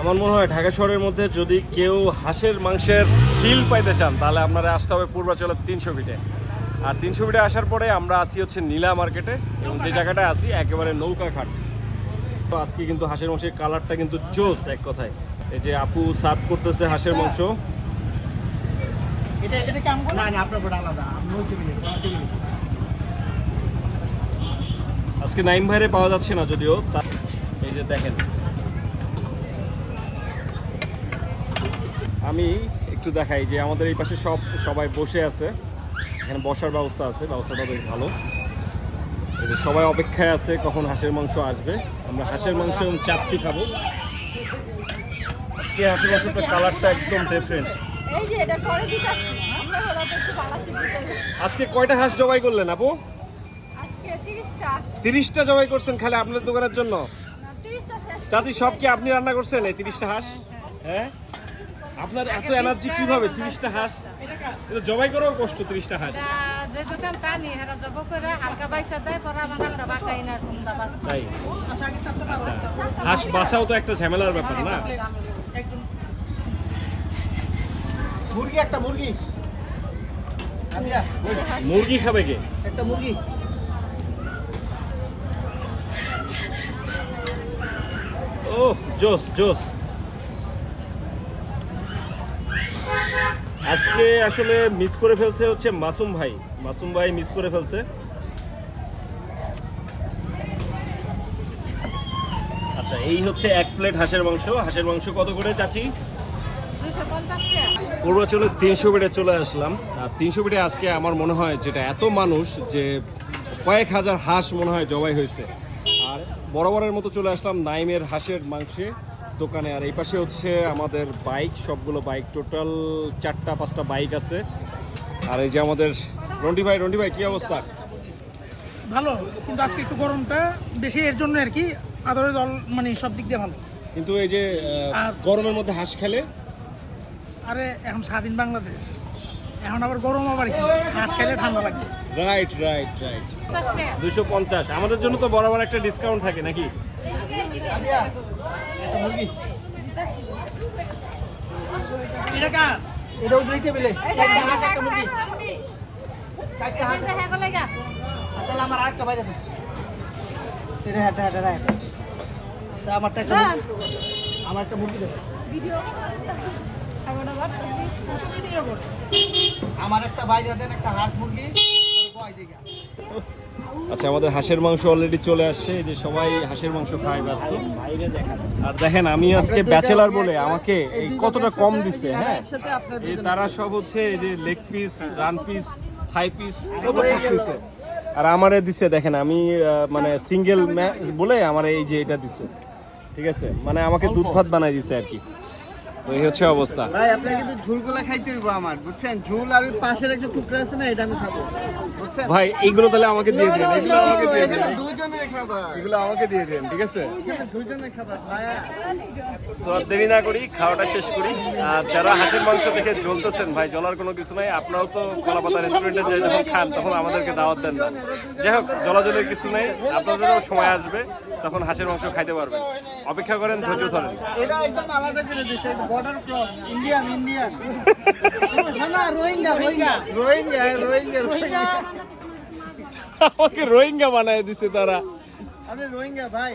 আমার মনে হয় ঢাকা শহরের মধ্যে যদি কেউ হাঁসের মাংসের ফিল পাইতে চান তাহলে আপনারা আসতে হবে পূর্বাচলের তিনশো ফিটে। আর তিনশো ফিটে আসার পরে আমরা আসি হচ্ছে নীলা মার্কেটে এবং যে জায়গাটায় আসি একেবারে নৌকা ঘাট। তো আজকে কিন্তু হাঁসের মাংসের কালারটা কিন্তু জোস এক কথায়। এই যে আপু সার্ভ করতেছে হাঁসের মাংস। আজকে নাইম ভাইরে পাওয়া যাচ্ছে না যদিও। এই যে দেখেন আমি একটু দেখাই যে আমাদের এই পাশে সব সবাই বসে আছে। এখানে বসার ব্যবস্থা আছে ব্যবস্থাটা বেশ ভালো। সবাই অপেক্ষায় আছে কখন হাঁসের মাংস আসবে। আমরা হাঁসের মাংস এবং চাপটি খাব। আজকে হাঁসের মাংসটার কালারটা একদম ডিফারেন্ট আজকে কয়টা হাঁস জবাই করলেন আপু? তিরিশটা। জবাই করছেন খালি আপনার দোকানের জন্য? না 30টা শেষ চাচি সব কি আপনি রান্না করছেন এই তিরিশটা হাঁস? হ্যাঁ? আপনার এত এনার্জি কীভাবে? তিরিশটা হাঁস? এটা জবাই করাও কষ্ট তিরিশটা হাঁস। তা যে দোকান পানি হেরা জব করে হালকা বাইসা দেয় পরে আমার আমরা বাসায় না সুন্দর বাদ তাই? আচ্ছা আচ্ছা হাঁস বাসাও তো একটা ঝামেলার ব্যাপার না? মুরগি একটা মুরগি। মুরগি খাবে কে? একটা মুরগি। ও জোস জোস। আজকে আসলে মিস করে ফেলছে হচ্ছে মাসুম ভাই। মাসুম ভাই মিস করে ফেলছে। আচ্ছা এই হচ্ছে এক প্লেট হাঁসের মাংস। হাঁসের মাংস কত করে চাচি? টাকা পূর্বাচলে তিনশো বেডে চলে আসলাম। আর তিনশো বেডে আজকে আমার মনে হয় যেটা এত মানুষ যে কয়েক হাজার হাঁস মনে হয় জবাই হয়েছে। আর বরাবরের মতো চলে আসলাম নাইমের হাঁসের মাংসে। দোকানে। আর এই পাশে হচ্ছে আমাদের বাইক সবগুলো বাইক। টোটাল চারটা পাঁচটা বাইক আছে। আর এই যে আমাদের রন্টি ভাই রন্টি ভাই কি অবস্থা? ভালো কিন্তু আজকে একটু গরমটা বেশি এর জন্য আর কি আদরের জল মানে সব দিক দিয়ে ভালো। কিন্তু এই যে গরমের মধ্যে হাঁস খেলে? আরে এখন স্বাধীন বাংলাদেশ। এখন আবার গরম আবার কি? হাঁস খেলে ঠান্ডা লাগে। রাইট রাইট রাইট দুশো পঞ্চাশ। আমাদের জন্য তো বরাবর একটা ডিসকাউন্ট থাকে নাকি? দুই টেবিলে। চারটা হাঁস একটা মুরগি। চারটা হাঁস। এটা হ্যাঁ তাহলে আমার আরেকটা বাইরে দেন এটা হ্যাঁ হ্যাঁ হ্যাঁ তা আমারটা একটা আমার একটা মুরগি দেন আমার একটা বাইরে দেন একটা হাঁস মুরগি। আচ্ছা আমাদের হাঁসের মাংস অলরেডি চলে আসছে। যে সবাই হাঁসের মাংস খায় ব্যস্ত। আর দেখেন, আমি আজকে ব্যাচেলার বলে আমাকে এই কতটা কম দিচ্ছে হ্যাঁ? তারা সব হচ্ছে এই যে লেগ পিস রান পিস থাই পিস পিস দিছে? আর আমারে দিছে, দেখেন, আমি মানে সিঙ্গেল বলে আমার এই যে এটা দিছে। ঠিক আছে? মানে আমাকে দুধ ভাত বানাই দিছে আর কি। তো এই হচ্ছে অবস্থা। ভাই আপনার কিন্তু ঝুলগুলা খাইতে হইব আমার বুঝছেন? ঝুল আর পাশের একটা টুকরা আছে না এটা আমি খাব বুঝছেন? ভাই এইগুলো তাহলে আমাকে দিয়ে দিন এগুলো আমাকে দিয়ে দিন। দুজনের খাবার। এগুলো আমাকে দিয়ে দিন ঠিক আছে? দুজনের খাবার ভাইয়া। সো দেরি না করি খাওয়াটা শেষ করি। আর যারা হাঁসের মাংস দেখে জ্বলতেছেন ভাই জ্বলার কোনো কিছু নাই। আপনারাও তো কলাপাতা রেস্টুরেন্টে যে যখন খান তখন আমাদেরকে দাওয়াত দেন না। যাই হোক জলাজলের কিছু নেই আপনাদেরও সময় আসবে তখন হাঁসের মাংস খাইতে পারবেন। অপেক্ষা করেন ধৈর্য ধরেন। এটা একদম আলাদা করে দিছে বর্ডার ক্রস ইন্ডিয়ান ইন্ডিয়ান না না রোহিঙ্গা রোহিঙ্গা। রোহিঙ্গা রোহিঙ্গা রোহিঙ্গা। আমাকে রোহিঙ্গা বানায় দিছে তারা। আরে রোহিঙ্গা ভাই।